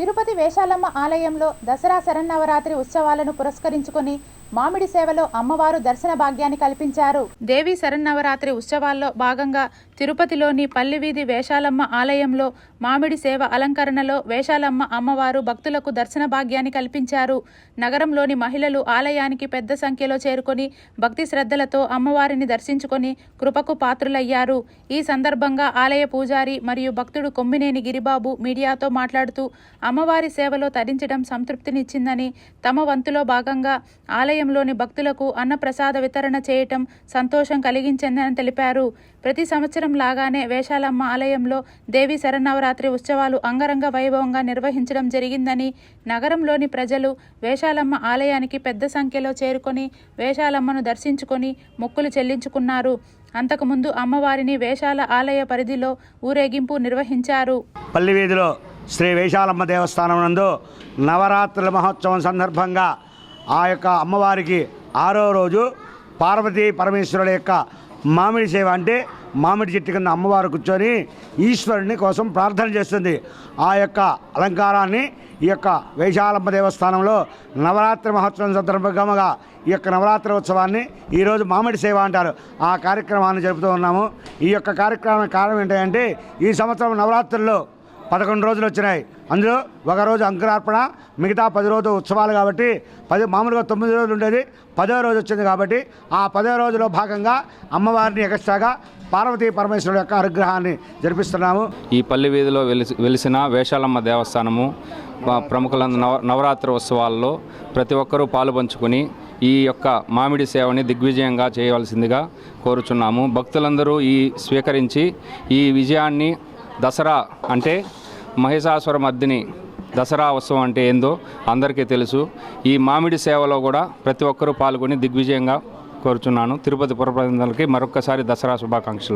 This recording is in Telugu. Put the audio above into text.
తిరుపతి వేషాలమ్మ ఆలయంలో దసరా శరన్నవరాత్రి ఉత్సవాలను పురస్కరించుకొని మామిడి సేవలో అమ్మవారు దర్శన భాగ్యాన్ని కల్పించారు. దేవి శరన్నవరాత్రి ఉత్సవాల్లో భాగంగా తిరుపతిలోని పల్లివీధి వేషాలమ్మ ఆలయంలో మామిడి సేవ అలంకరణలో వేషాలమ్మ అమ్మవారు భక్తులకు దర్శన భాగ్యాన్ని కల్పించారు. నగరంలోని మహిళలు ఆలయానికి పెద్ద సంఖ్యలో చేరుకొని భక్తి శ్రద్ధలతో అమ్మవారిని దర్శించుకొని కృపకు పాత్రులయ్యారు. ఈ సందర్భంగా ఆలయ పూజారి మరియు భక్తుడు కొమ్మినేని గిరిబాబు మీడియాతో మాట్లాడుతూ అమ్మవారి సేవలో తరించడం సంతృప్తినిచ్చిందని తమ వంతులో భాగంగా ఆలయంలోని భక్తులకు అన్నప్రసాద వితరణ చేయటం సంతోషం కలిగించిందని తెలిపారు. ప్రతి సంవత్సరం లాగానే వేషాలమ్మ ఆలయంలో దేవి శరన్నవరాత్రి ఉత్సవాలు అంగరంగ వైభవంగా నిర్వహించడం జరిగిందని నగరంలోని ప్రజలు వేషాలమ్మ ఆలయానికి పెద్ద సంఖ్యలో చేరుకొని వేషాలమ్మను దర్శించుకొని మొక్కులు చెల్లించుకున్నారు. అంతకుముందు అమ్మవారిని వేషాల ఆలయ పరిధిలో ఊరేగింపు నిర్వహించారు. పల్లివీధిలో శ్రీ వేషాలమ్మ దేవస్థానం నందు నవరాత్రుల మహోత్సవం సందర్భంగా ఆ యొక్క అమ్మవారికి ఆరో రోజు పార్వతీ పరమేశ్వరుల యొక్క మామిడి సేవ అంటే మామిడి చెట్టు కింద అమ్మవారు కూర్చొని ఈశ్వరుని కోసం ప్రార్థన చేస్తుంది. ఆ యొక్క అలంకారాన్ని ఈ యొక్క వైశాలమ్మ దేవస్థానంలో నవరాత్రి మహోత్సవం సందర్భంగా ఈ యొక్క నవరాత్రి ఉత్సవాన్ని ఈరోజు మామిడి సేవ అంటారు. ఆ కార్యక్రమాన్ని జరుపుతూ ఉన్నాము. ఈ యొక్క కార్యక్రమం కారణం ఏంటంటే ఈ సంవత్సరం నవరాత్రుల్లో పదకొండు రోజులు వచ్చినాయి. అందులో ఒక రోజు అంకురార్పణ మిగతా పది రోజు ఉత్సవాలు కాబట్టి పది మామూలుగా తొమ్మిది రోజులు ఉండేది. పదో రోజు వచ్చింది కాబట్టి ఆ పదో రోజులో భాగంగా అమ్మవారిని ఎగస్ట్రాగా పార్వతీ పరమేశ్వరుడు యొక్క అనుగ్రహాన్ని జరిపిస్తున్నాము. ఈ పల్లి వీధిలో వెలిసి వెలిసిన వేషాలమ్మ దేవస్థానము ప్రముఖుల నవ నవరాత్రి ఉత్సవాల్లో ప్రతి ఒక్కరూ పాలుపంచుకొని ఈ యొక్క మామిడి సేవని దిగ్విజయంగా చేయవలసిందిగా కోరుచున్నాము. భక్తులందరూ ఈ స్వీకరించి ఈ విజయాన్ని దసరా అంటే మహిషాసుర మద్దిని దసరా ఉత్సవం అంటే ఏందో అందరికీ తెలుసు. ఈ మామిడి సేవలో కూడా ప్రతి ఒక్కరూ పాల్గొని దిగ్విజయంగా కోరుచున్నాను. తిరుపతి పురప్రజలకి మరొక్కసారి దసరా శుభాకాంక్షలు.